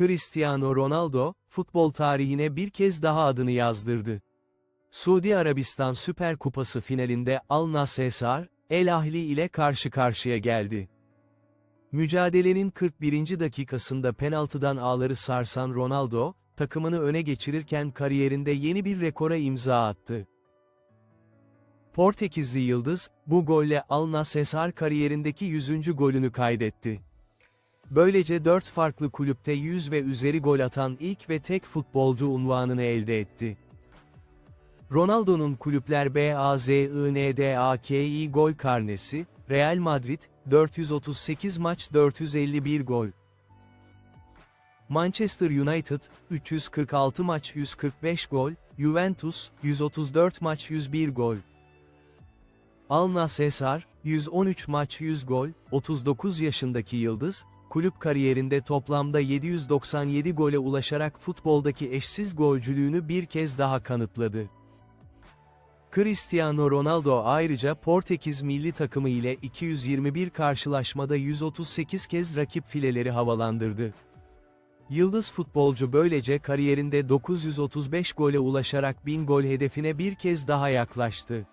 Cristiano Ronaldo, futbol tarihine bir kez daha adını yazdırdı. Suudi Arabistan Süper Kupası finalinde Al Nassr, El Ahli ile karşı karşıya geldi. Mücadelenin 41. dakikasında penaltıdan ağları sarsan Ronaldo, takımını öne geçirirken kariyerinde yeni bir rekora imza attı. Portekizli Yıldız, bu golle Al Nassr kariyerindeki 100. golünü kaydetti. Böylece 4 farklı kulüpte 100 ve üzeri gol atan ilk ve tek futbolcu unvanını elde etti. Ronaldo'nun kulüpler BAZINDAKİ gol karnesi, Real Madrid, 438 maç 451 gol. Manchester United, 346 maç 145 gol, Juventus, 134 maç 101 gol. Al Nassr, 113 maç 100 gol, 39 yaşındaki yıldız, kulüp kariyerinde toplamda 797 gole ulaşarak futboldaki eşsiz golcülüğünü bir kez daha kanıtladı. Cristiano Ronaldo ayrıca Portekiz milli takımı ile 221 karşılaşmada 138 kez rakip fileleri havalandırdı. Yıldız futbolcu böylece kariyerinde 935 gole ulaşarak 1000 gol hedefine bir kez daha yaklaştı.